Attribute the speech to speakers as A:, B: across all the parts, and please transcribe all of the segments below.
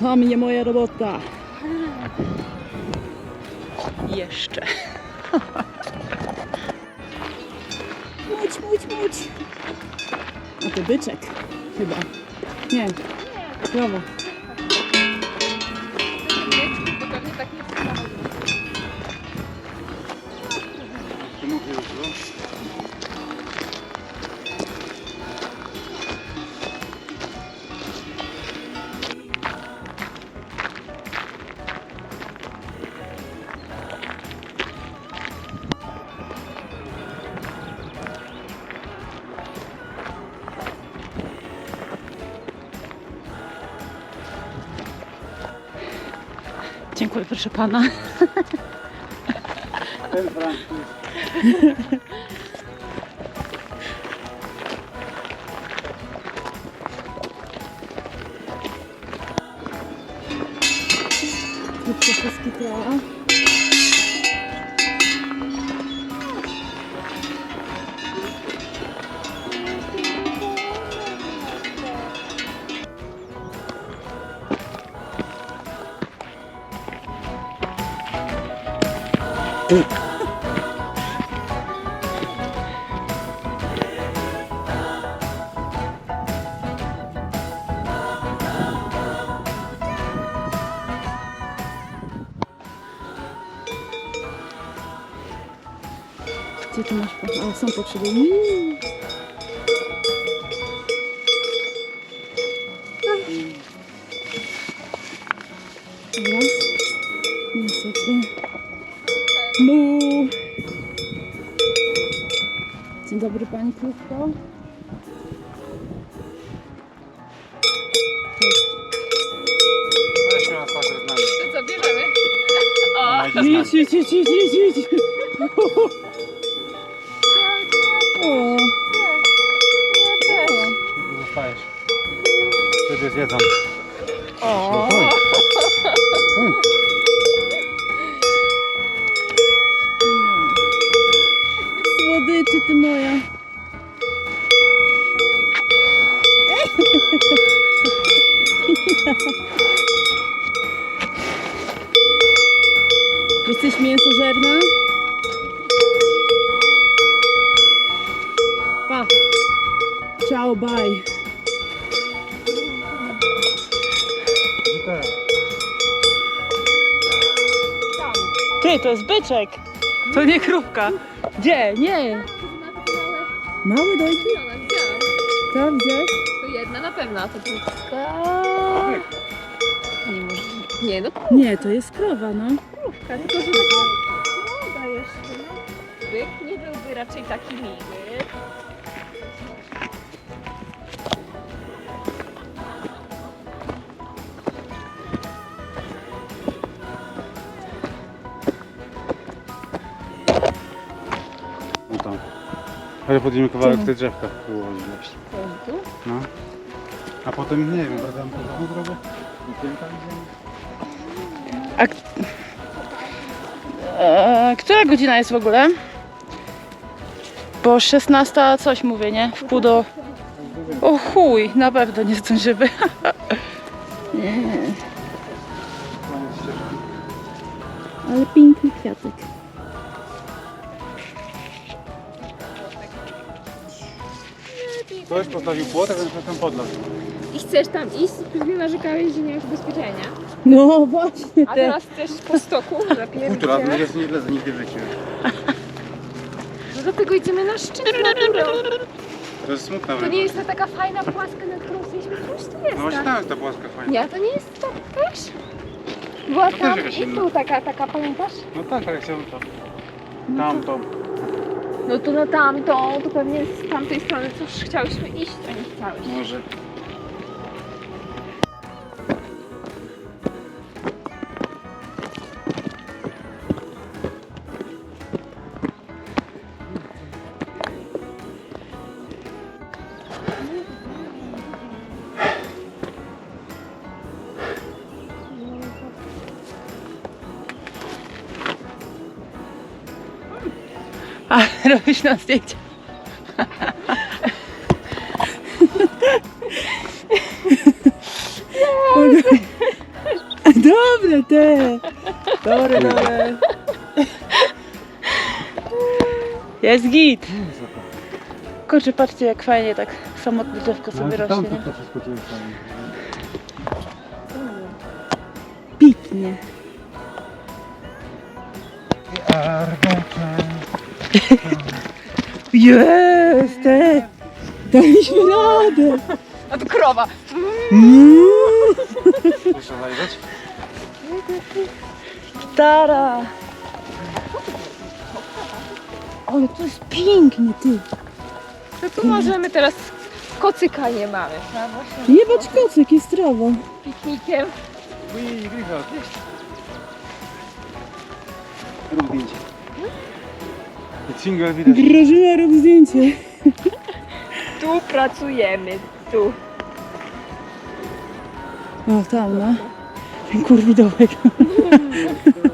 A: Rękami nie moja robota. Jeszcze. Mudź, mudź, mudź. A to byczek chyba. Nie. Krowa. Dziękuję, proszę pana.
B: Ten
A: Tu wszystkie. Gdzie tu masz? O, są potrzeby.
B: Weźmy na spacer z nami.
C: To co, bierzemy?
B: Ona idzie z nami.
A: Idź, idź, idź, idź, idź, idź. O,
C: Ja też.
B: Tu Zostajesz. Ciebie zjedzą.
C: O.
B: Chuj. Chuj.
A: Słodyczy ty moja. Jesteś mięsożerna? Pa. Ciao, bye. Ty, to jest byczek. To nie krówka. Gdzie? Nie.
C: Ona widziałam.
A: Tam, gdzie?
C: To jedna na pewno, a to druga. Nie może. Nie, no
A: Nie, to jest krowa, no.
C: tylko że taka młoda jeszcze. no. Byk nie byłby raczej taki miły.
B: Ale podjemy kawałek tej drzewka ułożyć.
C: Tu?
B: No. A potem nie wiem, wracamy po drugą drogę. I tym tam idziemy.
A: Eee, która godzina jest w ogóle? Bo 16 coś mówię, nie? W pół do... O chuj, na pewno nie zdążymy. nie. Ale piękny kwiatek.
B: Ktoś postawił płotek, a na ten podlot.
C: I chcesz tam iść, pewnie narzekałeś, że nie masz ubezpieczenia.
A: No właśnie
C: A
A: te.
C: teraz chcesz po stoku
B: Kultura,
C: zapierdzielać.
B: nie jest nie lezę nigdy w życiu.
C: No dlatego idziemy na szczyt naturą.
B: To jest smutne.
C: To nie jest ta taka fajna płaska, na którą chcieliśmy pójść, to jest
B: No właśnie
C: ta.
B: tam jest ta płaska fajna.
C: Nie, to nie jest to, wiesz? Była
B: To też
C: tam
B: jakaś
C: i
B: inna.
C: tu taka, taka, pamiętasz?
B: No tak, ale chciałbym to. Tamto.
C: No to na tamtą, to pewnie z tamtej strony coś chciałyśmy iść, a nie chciałeś.
B: Może.
A: Na zdjęcia. dobre te. Dobre, dobre. Jest git. Kurczę, patrzcie jak fajnie tak samotne drzewko sobie rośnie.
B: Tam
A: nie?
B: to wszystko tu jest
A: te. Daliśmy radę!
C: A to krowa.
B: Jeszcze zajrzeć?
A: Gitara! Ale to jest pięknie, ty!
C: No tu możemy teraz kocyka nie mamy, prawda?
A: Jebać kocyk, jest trawa.
C: Piknikiem.
B: Rób zdjęcie. Single widać.
A: Grażyna, rób zdjęcie.
C: Tu pracujemy. Tu.
A: O, tam, no. Ten kurwidołek.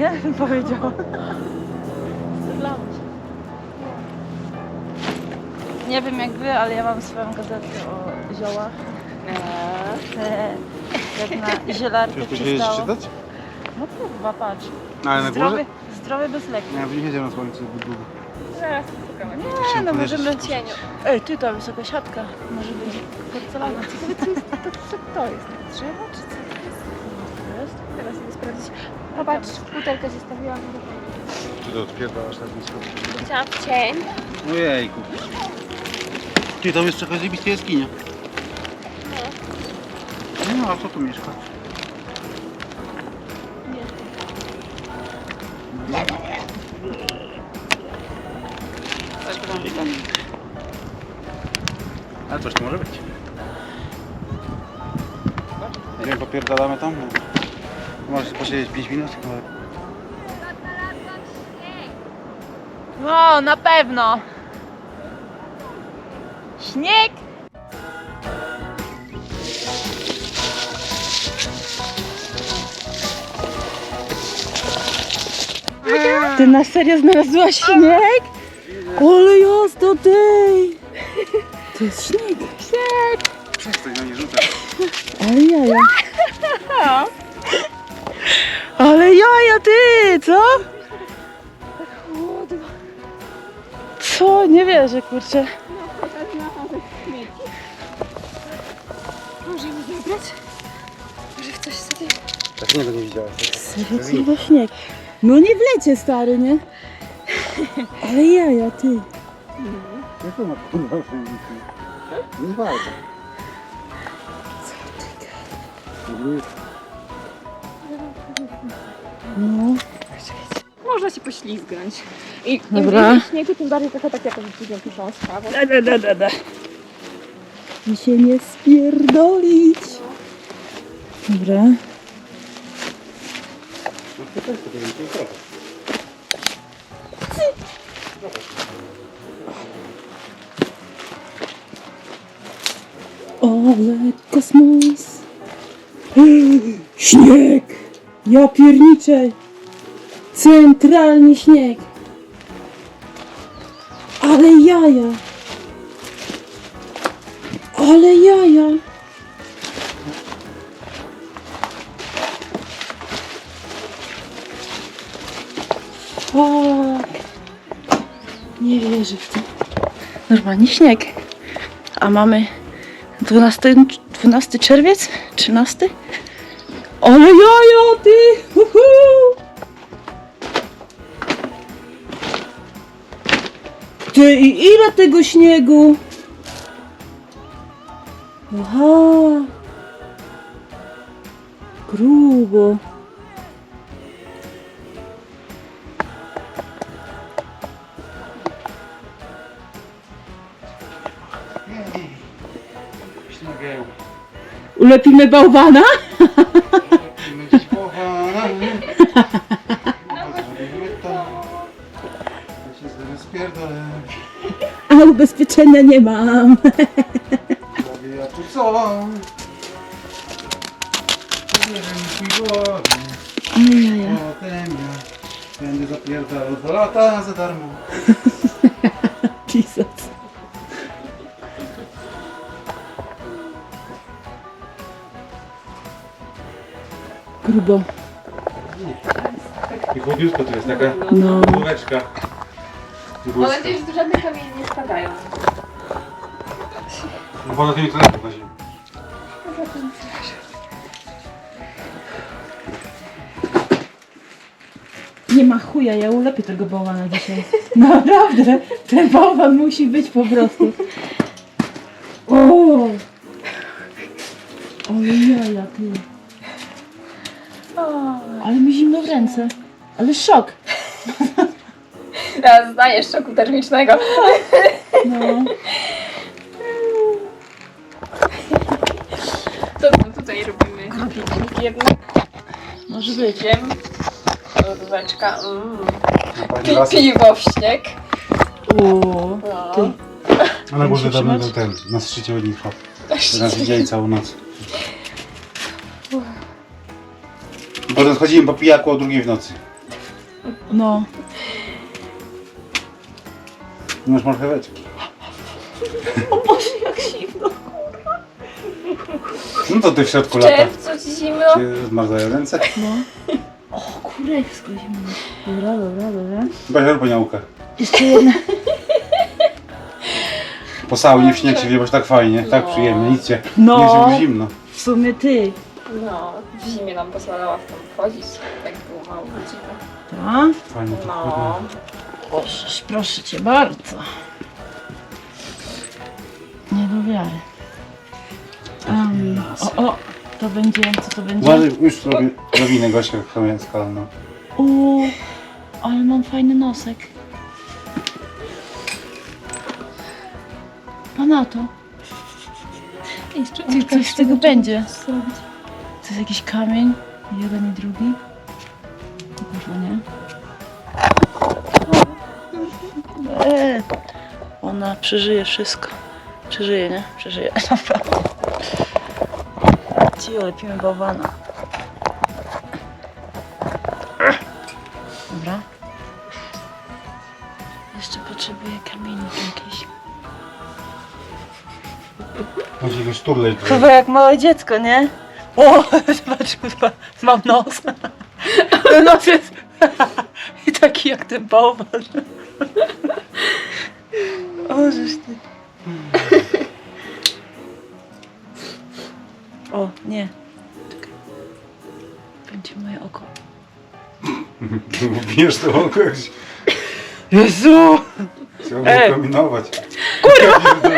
A: nie? Bym powiedziała. Nie wiem jak wy, ale ja mam swoją gazetkę o ziołach. E, Jak na zielarkę
B: Czy jeździ
A: przystało.
B: czytać?
A: No kurwa, patrz.
B: Ale na
A: Zdrowy,
B: górze?
A: zdrowy bez leku.
B: Ja bym nie siedział na słońcu zbyt długo.
C: Zaraz.
A: Nie, no możemy...
C: W cieniu.
A: Ej, ty, tam jest jakaś siatka. Może będzie porcelana.
C: Ciekawe, co, jest, to, co to jest? Drzewo czy co to jest? Teraz idę sprawdzić. Popatrz, butelkę zostawiłam.
B: Czy to odpierdalasz tak blisko?
C: Chciałam w cień.
B: Ojejku. Ty, tam jeszcze jakaś zajebista jaskinia. No, a co tu mieszka? Ale coś tu może być. Nie wiem, popierdalamy tam? No. Możesz posiedzieć 5 minut?
A: No, na pewno. Śnieg! Ty na serio znalazłaś śnieg? Ale jazda, tej! To jest śnieg. Śnieg!
B: Przestań na nie rzucać.
A: Ale jaja. Ale jaja, ty, co? Co? Nie wierzę, kurczę.
C: Możemy zabrać? Może w coś sobie...
B: Tak nie nie widziałeś.
A: Serio, kurwa śnieg. No nie w lecie, stary, nie? Ale jaja, ty.
B: Jak to ma kurwa Nie bardzo.
A: No.
C: Można się poślizgnąć. I im
A: Dobra.
C: więcej śniegu, tym bardziej trochę tak jakąś dziwną piszą sprawę.
A: Da, da, da, da, da. I się nie spierdolić. Dobra.
B: To to.
A: Ale kosmos. Śnieg! Ja pierniczę! Centralnie śnieg! Ale jaja! Ale jaja! O, nie wierzę w to. Normalnie śnieg. A mamy 12, 12 czerwiec? 13? Ale jaja ty! Uhu! Ty i ile tego śniegu? Aha! Grubo. Ulepimy bałwana?
B: Się z tym spierdolę.
A: A ubezpieczenia nie mam.
B: Robię ja tu co? Potem ja będę zapierdalał dwa lata za darmo.
A: Jesus. Grubo.
B: I chłodniutko tu jest taka
A: No.
B: główeczka.
A: Mam nadzieję, że tu żadne kamienie nie spadają.
B: No bo na tym telefon na ziemi.
A: Nie ma chuja, ja ulepię tego bałwana dzisiaj. Naprawdę, ten bałwan musi być po prostu. O! Ojeja, ty. Ale mi zimno w ręce. Ale szok.
C: Teraz zdajesz szoku termicznego.
A: No.
C: Co my tutaj robimy? Piknik jednak.
A: Może być.
C: Wiem. Lodóweczka. Mm.
B: Pani
C: Pi
B: lasy.
C: piwo w śnieg.
A: O,
C: No.
A: ty.
B: A na górze
A: Muszę
B: tam
A: trzymać?
B: ten, na szczycie Oliwka. Nas widzieli całą noc. Potem schodziłem po pijaku o drugiej w nocy.
A: No.
B: Masz marcheweczki.
A: O Boże, jak zimno.
B: No to ty w środku
C: W
B: lata.
C: czerwcu ci zimno.
B: Zmarzają ręce.
A: No. O, kurewsko zimno. Dobra, dobra, dobra.
B: Chyba się po naukę.
A: Jeszcze jedna.
B: Po saunie w śnieg się wiebasz tak fajnie, tak
C: No.
B: przyjemnie, nic cię
A: No.
B: nie jakby zimno.
A: W sumie ty.
C: No, w zimie nam pozwalała w tam wchodzić. Tak było mało godziny.
A: Tak?
B: Fajnie to
C: No.
A: Proszę cię bardzo. Nie do wiary. Um, o, o, to będzie, co to będzie?
B: Uważaj, już robię lawinę gościa skalną.
A: O, ale mam fajny nosek. A na to?
C: Jeszcze
A: Ty, coś z tego będzie. To jest jakiś kamień. Jeden i drugi. O Kurwa, nie? Eee, ona przeżyje wszystko. Przeżyje, nie? Przeżyje, naprawdę. Ci lepimy bałwana. Dobra. Jeszcze potrzebuję kamieni jakiś.
B: Jakiegoś turlej.
A: Chyba jak małe dziecko, nie? O, zobacz, kurwa, mam nos. Ten nos jest i taki jak ten bałwan. O, żeż ty. O, nie. Czekaj. Będzie moje oko.
B: Bijesz to oko jakoś.
A: Jezu!
B: Chciałbym
A: Ej.
B: kombinować. Kurwa!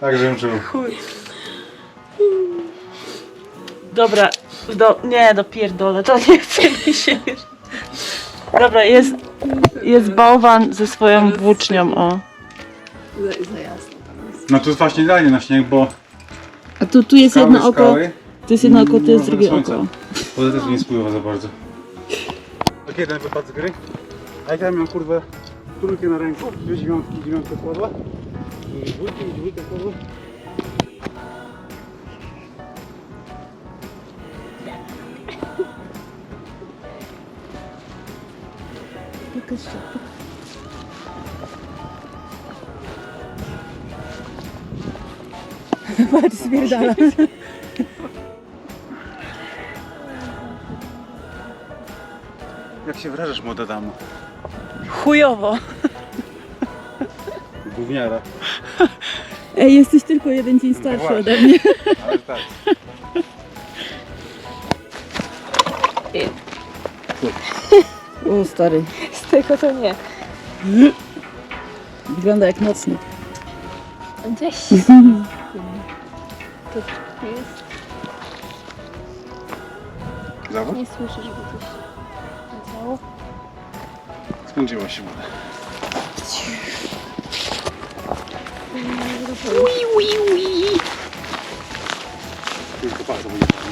B: Tak, żebym czuł.
A: Chuj. Dobra, do, nie, dopierdolę, to nie chce mi się. Dobra, jest, jest bałwan ze swoją włócznią, o.
C: Za, za jasno tam jest.
B: No to jest właśnie idealnie na śnieg, bo
A: A tu, tu jest
B: skały,
A: jedno oko,
B: skały,
A: tu jest jedno oko, tu jest
B: no,
A: drugie oko.
B: Woda też nie spływa za bardzo. Tak jeden wypadł z gry. A jak ja miałem kurwę trójkę na ręku, dwie dziewiątki, dziewiątkę kładła. I dwójkę, i dwójkę kładła.
A: Patrz, spierdala.
B: Jak się wrażasz młoda damo?
A: Chujowo.
B: Gówniara.
A: Ej, jesteś tylko jeden dzień
B: starszy
A: starszy
B: właśnie.
A: ode mnie.
B: Ale tak.
A: O, stary,
C: Tego to nie.
A: wygląda jak nocnik.
C: Gdzieś. To jest.
B: Zawód?
C: Nie słyszę, żeby coś leciało.
B: Skończyła się woda. Tylko patrz, bo nie